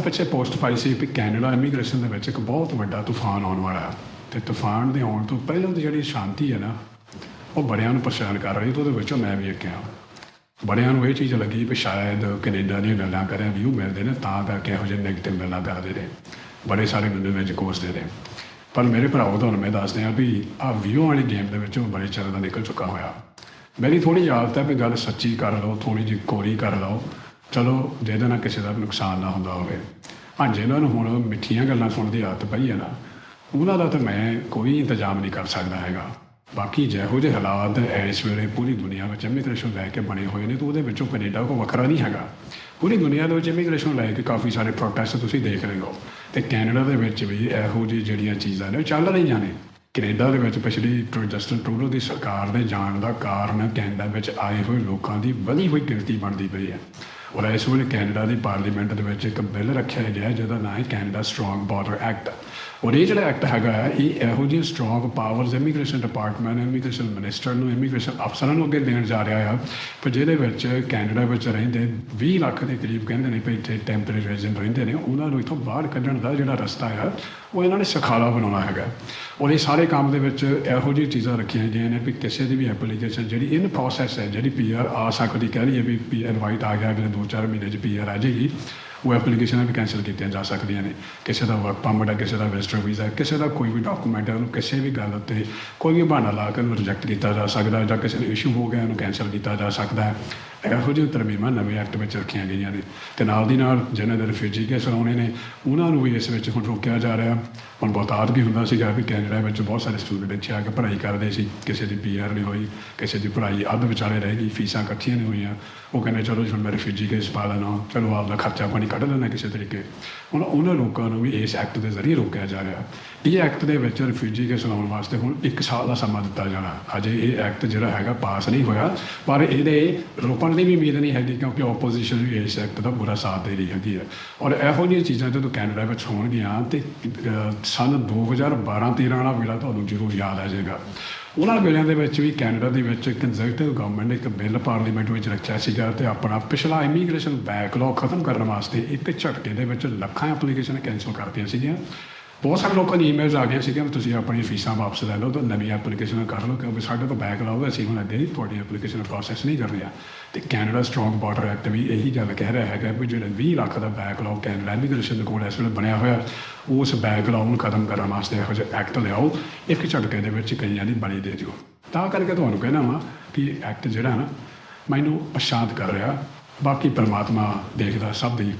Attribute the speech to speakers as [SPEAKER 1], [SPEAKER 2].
[SPEAKER 1] ਪਿੱਛੇ ਪੋਸਟ ਪਾਈ ਸੀ ਕਿ Canada immigration ਦੇ ਵਿੱਚ ਇੱਕ ਬਹੁਤ ਵੱਡਾ ਤੂਫਾਨ ਆਉਣ ਵਾਲਾ ਹੈ ਤੇ ਤੂਫਾਨ ਦੇ ਆਉਣ ਤੋਂ ਪਹਿਲਾਂ ਦੀ ਜਿਹੜੀ ਸ਼ਾਂਤੀ ਹੈ ਨਾ, ਉਹ ਬੜਿਆਂ ਨੂੰ ਪਰੇਸ਼ਾਨ ਕਰ ਰਹੀ ਤੇ ਉਹਦੇ ਵਿੱਚੋਂ ਮੈਂ ਵੀ ਇੱਕ ਹਾਂ। ਬੜਿਆਂ ਨੂੰ ਇਹ ਚੀਜ਼ ਲੱਗੀ ਵੀ ਸ਼ਾਇਦ ਕੈਨੇਡਾ ਦੀਆਂ ਗੱਲਾਂ ਕਰਿਆ ਵਿਊ ਮਿਲਦੇ ਨੇ, ਤਾਂ ਕਰਕੇ ਇਹੋ ਜਿਹੇ ਨੈਗੇਟਿਵ ਗੱਲਾਂ ਕਰਦੇ ਨੇ। ਬੜੇ ਸਾਰੇ ਮੈਨੂੰ ਵਿੱਚ ਕੋਸਦੇ ਨੇ। ਪਰ ਮੇਰੇ ਭਰਾਓ, ਤੁਹਾਨੂੰ ਮੈਂ ਦੱਸਦੇ ਆ ਵੀ ਆ ਵਿਊ ਵਾਲੀ ਗੇਮ ਦੇ ਵਿੱਚੋਂ ਬੜੇ ਚਿਰ ਦਾ ਨਿਕਲ ਚੁੱਕਾ ਹੋਇਆ। ਮੇਰੀ ਥੋੜੀ ਆਦਤ ਹੈ ਵੀ ਗੱਲ ਸੱਚੀ ਕਰ ਲਓ ਥੋੜੀ ਜਿਹੀ ਕੋਰੀ ਕਰ ਲਓ। ਚਲੋ, ਜਿਹਦੇ ਨਾਲ ਕਿਸੇ ਦਾ ਵੀ ਨੁਕਸਾਨ ਨਾ ਹੁੰਦਾ ਹੋਵੇ। ਹਾਂ ਜਿਹਨਾਂ ਨੂੰ ਹੁਣ ਮਿੱਠੀਆਂ ਗੱਲਾਂ ਸੁਣਨ ਦੀ ਆਦਤ ਪਈ ਹੈ ਨਾ। ਉਹਨਾਂ ਦਾ ਤਾਂ ਮੈਂ ਕੋਈ ਇੰਤਜ਼ਾਮ ਨਹੀਂ ਕਰ ਸਕਦਾ ਹੈਗਾ। ਬਾਕੀ ਜਿਹੋ ਜਿਹੇ ਹਾਲਾਤ ਇਸ ਵੇਲੇ ਪੂਰੀ ਦੁਨੀਆ ਵਿੱਚ ਇਮੀਗ੍ਰੇਸ਼ਨ ਲੈ ਕੇ ਬਣੇ ਹੋਏ ਨੇ, ਤਾਂ ਉਹਦੇ ਵਿੱਚੋਂ ਕੈਨੇਡਾ ਕੋ ਵੱਖਰਾ ਨਹੀਂ ਹੈਗਾ। ਪੂਰੀ ਦੁਨੀਆ ਦੇ ਵਿੱਚ ਇਮੀਗ੍ਰੇਸ਼ਨ ਲੈ ਕੇ ਕਾਫੀ ਸਾਰੇ ਪ੍ਰੋਟੈਸਟ ਤੁਸੀਂ ਦੇਖ ਰਹੇ ਹੋ। ਤੇ ਕੈਨੇਡਾ ਦੇ ਵਿੱਚ ਵੀ ਇਹੋ ਜਿਹੀ ਜਿਹੜੀਆਂ ਚੀਜ਼ਾਂ ਨੇ, ਉਹ ਚੱਲ ਰਹੀਆਂ ਨੇ। ਕੈਨੇਡਾ ਦੇ ਵਿੱਚ ਪਿਛਲੀ ਟਰੂ- ਜਸਟਿਨ ਟਰੂਡੋ ਦੀ ਸਰਕਾਰ ਦੇ ਜਾਣ ਦਾ ਕਾਰਨ ਕੈਨੇਡਾ ਵਿੱਚ ਆਏ ਹੋਏ ਲੋਕਾਂ ਦੀ ਵਧੀ ਹੋਈ ਗਿਣਤੀ ਬਣਦੀ ਪਈ ਹੈ। ਔਰ ਇਸ ਵੇਲੇ ਕੈਨੇਡਾ ਦੀ ਪਾਰਲੀਮੈਂਟ ਦੇ ਵਿੱਚ ਇੱਕ ਬਿੱਲ ਰੱਖਿਆ ਗਿਆ ਜਿਹਦਾ ਨਾਮ ਹੈ ਕੈਨੇਡਾ ਸਟਰੋਂਗ ਬਾਰਡਰ ਐਕਟ। ਔਰ ਇਹ ਜਿਹੜਾ ਐਕਟ ਹੈਗਾ ਹੈ, ਇਹ ਇਹੋ ਜਿਹੇ strong powers immigration department immigration minister ਨੂੰ ਇਮੀਗ੍ਰੇਸ਼ਨ ਅਫਸਰਾਂ ਨੂੰ ਅੱਗੇ ਦੇਣ ਜਾ ਰਿਹਾ ਆ ਪਰ ਜਿਹਦੇ ਵਿੱਚ ਕੈਨੇਡਾ ਵਿੱਚ ਰਹਿੰਦੇ 20 ਲੱਖ ਦੇ ਕਰੀਬ ਕਹਿੰਦੇ ਨੇ ਵੀ ਇੱਥੇ ਟੈਂਪਰੇਰੀ ਰੈਜ਼ੀਡੈਂਟ ਰਹਿੰਦੇ ਨੇ ਉਹਨਾਂ ਨੂੰ ਇੱਥੋਂ ਬਾਹਰ ਕੱਢਣ ਦਾ ਜਿਹੜਾ ਰਸਤਾ ਆ ਉਹ ਇਹਨਾਂ ਨੇ ਸਖਾਲਾ ਬਣਾਉਣਾ ਹੈਗਾ। ਔਰ ਇਹ ਸਾਰੇ ਕੰਮ ਦੇ ਵਿੱਚ ਇਹੋ ਜਿਹੀ ਚੀਜ਼ਾਂ ਰੱਖੀਆਂ ਗਈਆਂ ਨੇ ਵੀ ਕਿਸੇ ਦੀ ਵੀ ਐਪਲੀਕੇਸ਼ਨ ਜਿਹੜੀ ਇਨ ਪ੍ਰੋਸੈਸ ਹੈ ਜਿਹੜੀ ਪੀਆਰ ਆ ਸਕਦੀ ਕਹਿ ਲਈਏ ਵੀ ਪੀਆਰ ਵਾਈਟ ਆ ਗਿਆ ਅਗਲੇ 2-4 ਮਹੀਨੇ 'ਚ ਪੀਆਰ ਆ ਜਾਏਗੀ। ਉਹ ਐਪਲੀਕੇਸ਼ਨਾਂ ਵੀ ਕੈਂਸਲ ਕੀਤੀਆਂ ਜਾ ਸਕਦੀਆਂ ਨੇ। ਕਿਸੇ ਦਾ ਵਰਕ ਪਰਮਿਟ ਹੈ ਕਿਸੇ ਦਾ ਵਿਜ਼ਟਰ ਵੀਜ਼ਾ ਹੈ ਕਿਸੇ ਦਾ ਕੋਈ ਵੀ ਡਾਕੂਮੈਂਟ ਹੈ ਉਹਨੂੰ ਕਿਸੇ ਵੀ ਗੱਲ ਉੱਤੇ ਕੋਈ ਵੀ ਬਹਾਨਾ ਲਾ ਕੇ ਉਹਨੂੰ ਰਿਜੈਕਟ ਕੀਤਾ ਜਾ ਸਕਦਾ ਜਾਂ ਕਿਸੇ ਨੂੰ ਇਸ਼ੂ ਹੋ ਗਿਆ, ਉਹਨੂੰ ਕੈਂਸਲ ਕੀਤਾ ਜਾ ਸਕਦਾ। ਹੈ ਇਹੋ ਜਿਹੇ ਤਰਮੀਮਾਂ ਨਵੇਂ ਐਕਟ ਵਿੱਚ ਰੱਖੀਆਂ ਗਈਆਂ ਨੇ। ਤੇ ਨਾਲ ਦੀ ਨਾਲ ਜਿਹਨਾਂ ਦੇ ਰਿਫਿਊਜੀ ਕੇਸ ਆਉਣੇ ਨੇ, ਉਹਨਾਂ ਨੂੰ ਵੀ ਇਸ ਵਿੱਚ ਹੁਣ ਰੋਕਿਆ ਜਾ ਰਿਹਾ। ਹੁਣ ਬਹੁਤਾਤ ਵੀ ਹੁੰਦਾ ਸੀਗਾ ਵੀ ਕੈਨੇਡਾ ਵਿੱਚ ਬਹੁਤ ਸਾਰੇ ਸਟੂਡੈਂਟ ਇੱਥੇ ਆ ਕੇ ਪੜ੍ਹਾਈ ਕਰਦੇ ਸੀ। ਕਿਸੇ ਦੀ ਪੀਆਰ ਨਹੀਂ ਹੋਈ, ਕਿਸੇ ਦੀ ਪੜ੍ਹਾਈ ਅੱਧ ਵਿਚਾਲੇ ਰਹਿ ਗਈ, ਫੀਸਾਂ ਇਕੱਠੀਆਂ ਨਹੀਂ ਹੋਈਆਂ। ਉਹ ਕਹਿੰਦੇ, ਚਲੋ ਜੀ, ਹੁਣ ਮੈਂ ਰਿਫਿਊਜੀ ਕੇਸ ਪਾ ਲੈਣਾ ਚਲੋ, ਆਪਦਾ ਖਰਚਾ ਪਾਣੀ ਕੱਢ ਲੈਣਾ ਕਿਸੇ ਤਰੀਕੇ। ਹੁਣ ਉਹਨਾਂ ਲੋਕਾਂ ਨੂੰ ਵੀ ਇਸ ਐਕਟ ਦੇ ਜ਼ਰੀਏ ਰੋਕਿਆ ਜਾ ਰਿਹਾ। ਇਹ ਐਕਟ ਦੇ ਵਿੱਚ ਰਿਫਿਊਜੀ ਕੇਸ ਲਾਉਣ ਵਾਸਤੇ ਹੁਣ 1 ਸਾਲ ਦਾ ਸਮਾਂ ਦਿੱਤਾ ਜਾਣਾ। ਅਜੇ ਇਹ ਐਕਟ ਜਿਹੜਾ ਹੈਗਾ ਪਾਸ ਨਹੀਂ ਹੋਇਆ, ਪਰ ਇਹਦੇ ਰੋਕਣ ਦੀ ਵੀ ਉਮੀਦ ਨਹੀਂ ਹੈਗੀ ਕਿਉਂਕਿ ਆਪੋਜੀਸ਼ਨ ਵੀ ਇਸ ਐਕਟ ਦਾ ਪੂਰਾ ਸਾਥ ਦੇ ਰਹੀ ਹੈਗੀ ਹੈ। ਔਰ ਇਹੋ ਜਿਹੀਆਂ ਚੀਜ਼ਾਂ ਜਦੋਂ ਕੈਨੇਡਾ ਵਿੱਚ ਹੋਣਗੀਆਂ ਤੇ ਅਹ, ਸੰਨ 2012-13 ਵਾਲਾ ਵੇਲਾ ਤੁਹਾਨੂੰ ਜ਼ਰੂਰ ਯਾਦ ਆ ਜਾਏਗਾ। ਉਹਨਾਂ ਵੇਲਿਆਂ ਦੇ ਵਿੱਚ ਵੀ ਕੈਨੇਡਾ ਦੇ ਵਿੱਚ ਕੰਜ਼ਰਵੇਟਿਵ ਗਵਰਨਮੈਂਟ ਨੇ ਇੱਕ ਬਿੱਲ ਪਾਰਲੀਮੈਂਟ ਵਿੱਚ ਰੱਖਿਆ ਸੀਗਾ ਤੇ ਆਪਣਾ ਪਿਛਲਾ ਇਮੀਗ੍ਰੇਸ਼ਨ ਬੈਕਲੌਗ ਖਤਮ ਕਰਨ ਵਾਸਤੇ ਇੱਕ ਝਟਕੇ ਦੇ ਵਿੱਚ ਲੱਖਾਂ ਐਪਲੀਕੇਸ਼ਨ ਕੈਂਸਲ ਕਰਤੀਆਂ ਸੀਗੀਆਂ। ਬਹੁਤ ਸਾਰੇ ਲੋਕਾਂ ਦੀ ਈਮੇਲਸ ਆ ਗਈਆਂ ਸੀਗੀਆਂ ਵੀ ਤੁਸੀਂ ਆਪਣੀ ਫੀਸਾਂ ਵਾਪਸ ਲੈ ਲਓ ਤਾਂ ਨਵੀਂ ਐਪਲੀਕੇਸ਼ਨ ਕਰ ਲਓ ਕਿਉਂਕਿ ਸਾਡੇ ਤੋਂ ਬੈਕ ਲਾਓ ਅਸੀਂ ਹੁਣ ਅੱਗੇ ਤੁਹਾਡੀ ਐਪਲੀਕੇਸ਼ਨ ਪ੍ਰੋਸੈਸ ਨਹੀਂ ਕਰ ਰਿਹਾ ਤੇ ਕੈਨੇਡਾ ਸਟਰੋਂਗ ਬਾਰਡਰ ਐਕਟ ਵੀ ਇਹੀ ਗੱਲ ਕਹਿ ਰਿਹਾ ਹੈਗਾ ਵੀ ਜਿਹੜਾ 20 ਲੱਖ ਦਾ ਬੈਕਲੌਗ ਕੈਨੇਡਾ ਇਮੀਗ੍ਰੇਸ਼ਨ ਦੇ ਕੋਲ ਇਸ ਵੇਲੇ ਬਣਿਆ ਹੋਇਆ, ਉਸ ਬੈਕਲੌਗ ਨੂੰ ਖਤਮ ਕਰਨ ਵਾਸਤੇ ਇਹੋ ਜਿਹਾ ਐਕਟ ਲਿਆਓ, ਇੱਕ ਝਟਕੇ ਦੇ ਵਿੱਚ ਕਈਆਂ ਦੀ ਬਲੀ ਦੇ ਦਿਓ। ਤਾਂ ਕਰਕੇ ਤੁਹਾਨੂੰ ਕਹਿਣਾ ਵਾ ਕਿ ਐਕਟ ਜਿਹੜਾ ਨਾ ਮੈਨੂੰ ਪਛਾਦ ਕਰ ਰਿਹਾ, ਬਾਕੀ ਪਰਮਾਤਮਾ ਦੇਖਦਾ ਸਭ ਦੀ